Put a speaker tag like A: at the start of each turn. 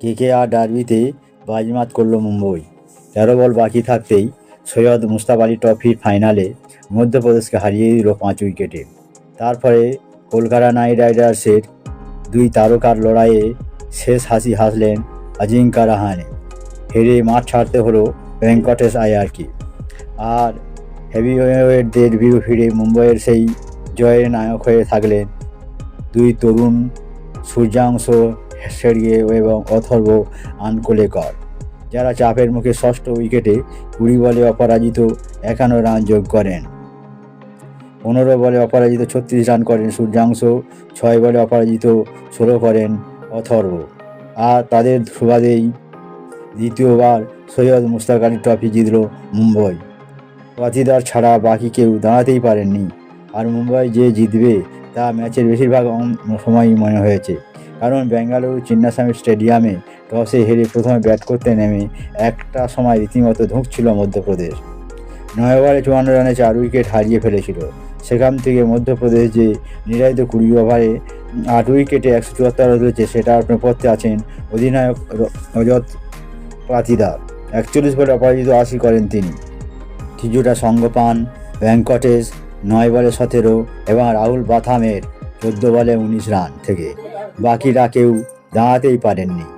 A: কেকে আর ডার্বিতে বাজিমাত করল মুম্বই। তেরো বল বাকি থাকতেই সৈয়দ মুস্তাফ আলী ট্রফির ফাইনালে মধ্যপ্রদেশকে হারিয়ে দিল পাঁচ উইকেটে। তারপরে কলকাতা নাইট রাইডার্সের দুই তারকার লড়াইয়ে শেষ হাসি হাসলেন আজিঙ্কা রাহানে। হেরে মাঠ ছাড়তে হলো ভেঙ্কটেশ আয়ারকে। আর হেভিওয়েটদের ফিরে মুম্বইয়ের সেই জয়ের নায়ক হয়ে থাকলেন দুই তরুণ সূর্যাংশ সেরিয়ে এবং অথর্ব আনকোলেকর যারা চাপের মুখে ষষ্ঠ উইকেটে কুড়ি বলে অপরাজিত একান্ন রান যোগ করেন। পনেরো বলে অপরাজিত ছত্রিশ রান করেন সূর্যাংশ, ছয় বলে অপরাজিত ষোলো করেন অথর্ব। আর তাদের সুবাদেই দ্বিতীয়বার সৈয়দ মুস্তাক আলী ট্রফি জিতল মুম্বই। ওয়াতিদার ছাড়া বাকি কেউ দাঁড়াতেই পারেননি। আর মুম্বাই যে জিতবে তা ম্যাচের বেশিরভাগ সময়ই মনে হয়েছে। কারণ বেঙ্গালুরু চিন্নাস্বামী স্টেডিয়ামে টসে হেরে প্রথমে ব্যাট করতে নেমে একটা সময় রীতিমতো ধুঁকছিল মধ্যপ্রদেশ। নয় ওভারে চুয়ান্ন রানে চার উইকেট হারিয়ে ফেলেছিল। সেখান থেকে মধ্যপ্রদেশ যে নির্ধারিত কুড়ি ওভারে আট উইকেটে একশো চুয়াত্তর রান রয়েছে সেটার নেপথ্যে আছেন অধিনায়ক রজত পাতিদার। একচল্লিশ বলে অপরাজিত আশি করেন তিনি। কিছুটা সঙ্গ পান ভেঙ্কটেশ, নয় বলে সতেরো, এবং রাহুল বাথামের চোদ্দ বলে উনিশ রান থেকে। বাকিরা কেউ দাঁড়াতেই পারেননি।